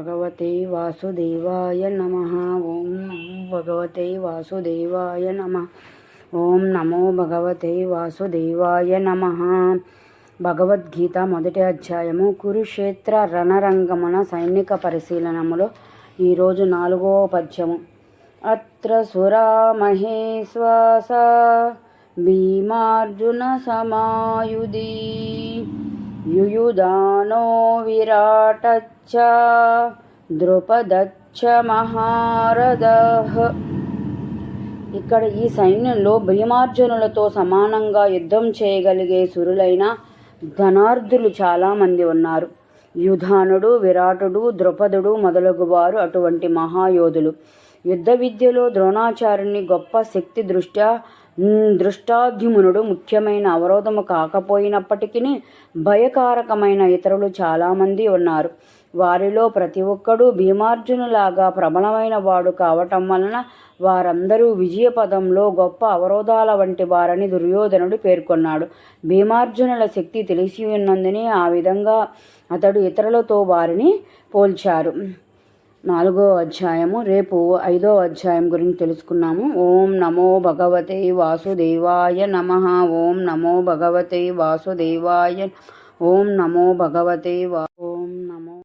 భగవతే వాసుదేవాయ నమ ఓం నమో భగవతే వాసుదేవాయ నమ ఓం నమో భగవతే వాసుదేవాయ నమ భగవద్గీత మొదటి అధ్యాయము కురుక్షేత్ర రణరంగమున సైనిక పరిశీలనములో ఈరోజు నాలుగో పద్యము. అత్ర సురా మహేశ్వాస భీమార్జున సమాయుధీ. యుయుధానో విరాటచ్చ ద్రుపదచ్చ మహారథః ఇక్కడ ఈ సైన్యంలో భీమార్జునులతో సమానంగా యుద్ధం చేయగలిగే సురులైన ధనార్ధులు చాలామంది ఉన్నారు. యుధానుడు విరాటుడు ద్రుపదుడు మొదలగువారు అటువంటి మహాయోధులు. యుద్ధ విద్యలో ద్రోణాచార్యుని గొప్ప శక్తి దృష్ట్యా దృష్టాధ్యుమునుడు ముఖ్యమైన అవరోధము కాకపోయినప్పటికీ భయకారకమైన ఇతరులు చాలామంది ఉన్నారు. వారిలో ప్రతి ఒక్కడూ భీమార్జునులాగా ప్రబలమైన వాడు కావటం వలన వారందరూ విజయపదంలో గొప్ప అవరోధాల వంటి వారని దుర్యోధనుడు పేర్కొన్నాడు. భీమార్జునుల శక్తి తెలిసి ఉన్నందునే ఆ విధంగా అతడు ఇతరులతో వారిని పోల్చారు. నాలుగో అధ్యాయము రేపు ఐదో అధ్యాయం గురించి తెలుసుకున్నాము. ఓం నమో భగవతే వాసుదేవాయ నమ. ఓం నమో భగవతే వాసుదేవాయ ఓం నమో భగవతే వా ఓం నమో